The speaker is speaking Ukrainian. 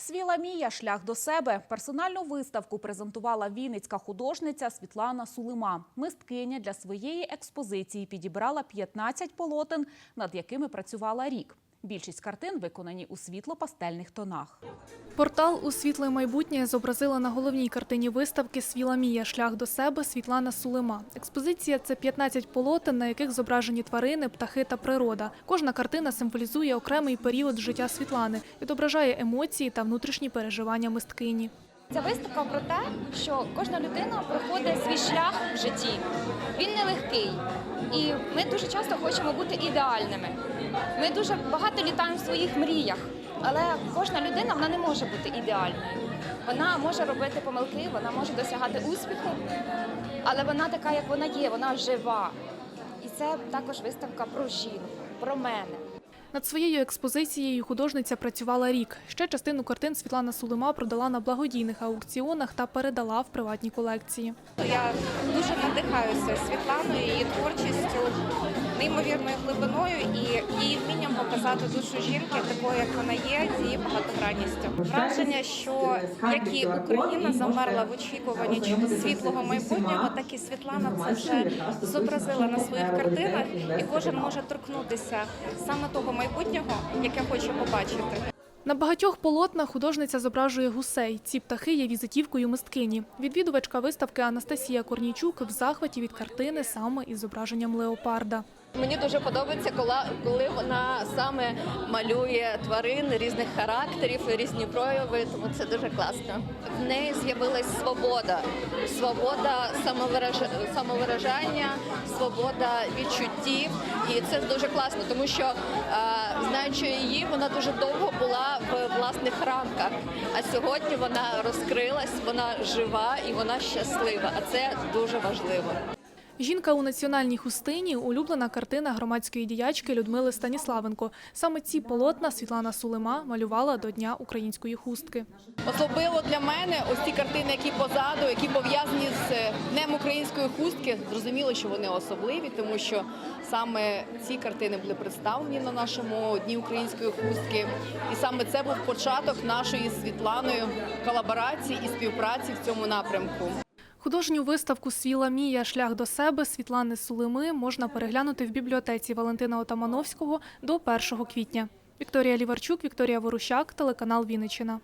Свіла Мія шлях до себе. Персональну виставку презентувала вінницька художниця Світлана Сулима. Мисткиня для своєї експозиції підібрала 15 полотен, над якими працювала рік. Більшість картин виконані у світло-пастельних тонах. Портал у світле майбутнє зобразила на головній картині виставки Свіла Мія. Шлях до себе Світлана Сулима. Експозиція це 15 полотен, на яких зображені тварини, птахи та природа. Кожна картина символізує окремий період життя Світлани, відображає емоції та внутрішні переживання мисткині. Ця виставка про те, що кожна людина проходить свій шлях в житті. Він нелегкий. І ми дуже часто хочемо бути ідеальними. Ми дуже багато літаємо в своїх мріях, але кожна людина вона не може бути ідеальною. Вона може робити помилки, вона може досягати успіху, але вона така, як вона є, вона жива. І це також виставка про жінку, про мене. Над своєю експозицією художниця працювала рік. Ще частину картин Світлана Сулима продала на благодійних аукціонах та передала в приватні колекції. Я дуже надихаюся Світланою, її творчістю, неймовірною глибиною і її вмінням показати душу жінки такою, як вона є, з її багатогранністю. Враження, що як і Україна замерла в очікуванні чогось світлого майбутнього, так і Світлана це вже зобразила на своїх картинах, і кожен може торкнутися саме того майбутнього, яке хоче побачити. На багатьох полотнах художниця зображує гусей. Ці птахи є візитівкою мисткині. Відвідувачка виставки Анастасія Корнійчук в захваті від картини саме із зображенням леопарда. Мені дуже подобається, коли, вона саме малює тварин різних характерів, різні прояви, тому це дуже класно. В неї з'явилась свобода, свобода самовираж- самовиражання, свобода відчуттів. І це дуже класно, тому що е, знаючи її, вона дуже довго була в власних рамках. А сьогодні вона розкрилась, вона жива і вона щаслива. А це дуже важливо. Жінка у національній хустині улюблена картина громадської діячки Людмили Станіславенко. Саме ці полотна Світлана Сулима малювала до Дня української хустки. Особливо для мене ось ці картини, які позаду, які пов'язані з е, Днем української хустки. Зрозуміло, що вони особливі, тому що саме ці картини були представлені на нашому дні української хустки. І саме це був початок нашої з Світланою колаборації і співпраці в цьому напрямку. Художню виставку Свіла Мія. Шлях до себе Світлани Сулими можна переглянути в бібліотеці Валентина Отамановського до 1 квітня. Вікторія Ліварчук, Вікторія Ворущак, телеканал Вінниччина.